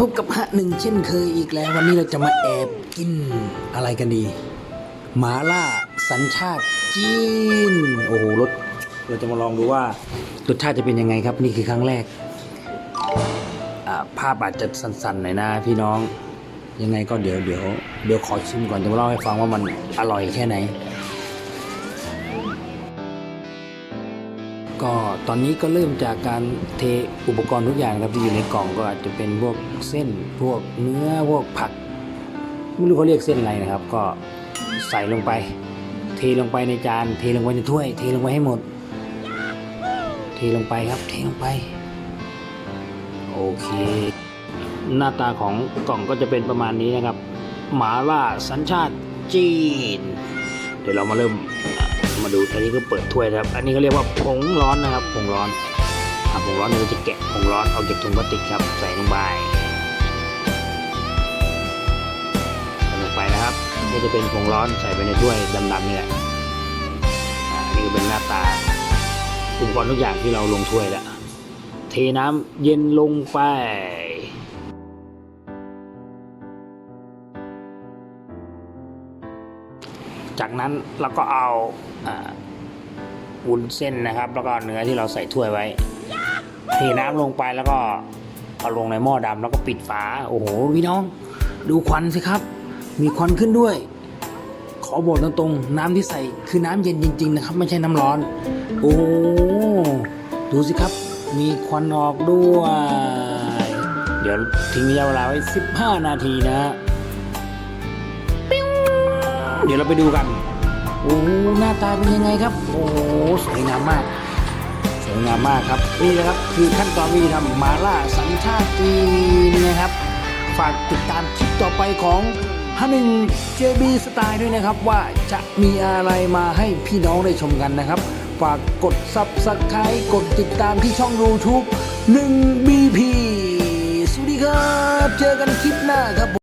พบกับฮะหนึ่งเช่นเคยอีกแล้ว วันนี้เราจะมาแอบกินอะไรกันดี หมาล่าสัญชาติจีน โอ้โหรสเราจะมาลองดูว่ารสชาติจะเป็นยังไงครับ นี่คือครั้งแรกภาพอาจจะสั่นๆหน่อยนะพี่น้องยังไงก็เดี๋ยวเดี๋ยวเดี๋ยวขอชิมก่อนจะมาเล่าให้ฟังว่ามันอร่อยแค่ไหน ก็ตอนนี้ก็เริ่มจากการเทอุปกรณ์ทุกอย่างครับที่อยู่ในกล่องก็อาจจะเป็นพวกเส้นพวกเนื้อพวกผักไม่รู้เขาเรียกเส้นอะไรนะครับ ก็ใส่ลงไป เทลงไปในจาน เทลงไปในถ้วย เทลงไปให้หมด เทลงไปครับ เทลงไปโอเค หน้าตาของกล่องก็จะเป็นประมาณนี้นะครับ หมาล่าสัญชาติจีน เดี๋ยวเรามาเริ่ม มาดูอันนี้ก็เปิดถ้วยนะครับ อันนี้เขาเรียกว่าผงร้อนนะครับผงร้อนอะผงร้อนเราจะแกะผงร้อนออกจากถุงพลาสติกครับ ใส่ลงไปใส่ลงไปนะครับนี่จะเป็นผงร้อนใส่ไปในถ้วยดำๆนี่แหละอะนี่ก็เป็นหน้าตาอุปกรณ์ทุกอย่างที่เราลงถ้วยแล้วเทน้ำเย็นลงไป จากนั้นเราก็เอาวุ้นเส้นนะครับ แล้วก็เนื้อที่เราใส่ถ้วยไว้เทน้ำลงไปแล้วก็เอาลงในหม้อดำแล้วก็ปิดฝา โอ้โหพี่น้อง ดูควันสิครับ มีควันขึ้นด้วย ขอบอกตรงๆน้ำที่ใส่คือน้ำเย็นจริง ๆ นะครับ ไม่ใช่น้ำร้อน โอ้ดูสิครับ มีควันออกด้วย เดี๋ยวทิ้งระยะเวลาไว้ 15 นาทีนะฮะ เดี๋ยวเราไปดูกัน โอ้หน้าตาเป็นยังไงครับ โอ้สวยงามมาก สวยงามมากครับ นี่นะครับคือขั้นตอนวิธีทำมาล่าสัญชาติจีนนะครับ ฝากติดตามคลิปต่อไปของฮันหนึ่ง JB สไตล์ด้วยนะครับ ว่าจะมีอะไรมาให้พี่น้องได้ชมกันนะครับ ฝากกด Subscribe กดติดตามที่ช่อง YouTube 1 BP สวัสดีครับ เจอกันคลิปหน้าครับ